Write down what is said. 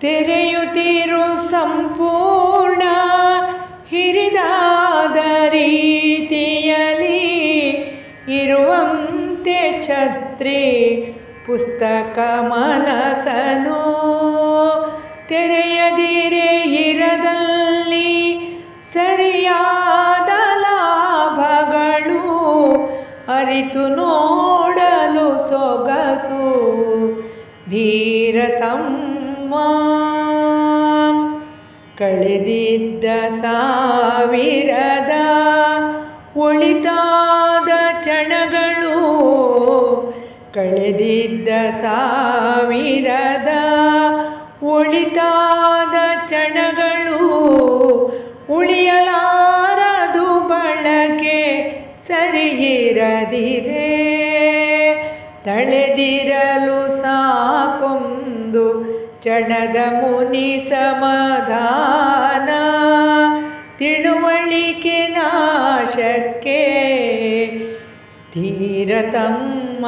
ತೆರೆಯುತ್ತಿರು ಸಂಪೂರ್ಣ ಹಿರಿದಾದ ರೀತಿಯಲ್ಲಿ ಇರುವಂತೆ ಛತ್ರಿ ಪುಸ್ತಕ ಮನಸನು. ತೆರೆಯದಿರೆ ಇರದಲ್ಲಿ ಸರಿಯಾದ ಲಾಭಗಳು ಅರಿತು ನೋಡಲು ಸೊಗಸು. ಧೀರತಮ್ಮ ಕಳೆದಿದ್ದ ಸಾವಿರದ ಒಳಿತಾದ ಚಣಗಳು ಕಳೆದಿದ್ದ ಸಾವಿರದ ಒಳಿತಾದ ಚಣಗಳು ಉಳಿಯಲಾರದು ಬಳಕೆ ಸರಿಯಿರದಿರೇ. ತಳೆದಿರಲು ಸಾಕೊಂದು ಚಣದ ಮುನಿ ಸಮಾಧಾನ ತಿಳುವಳಿಕೆ ನಾಶಕ್ಕೆ ತೀರತಮ್ಮ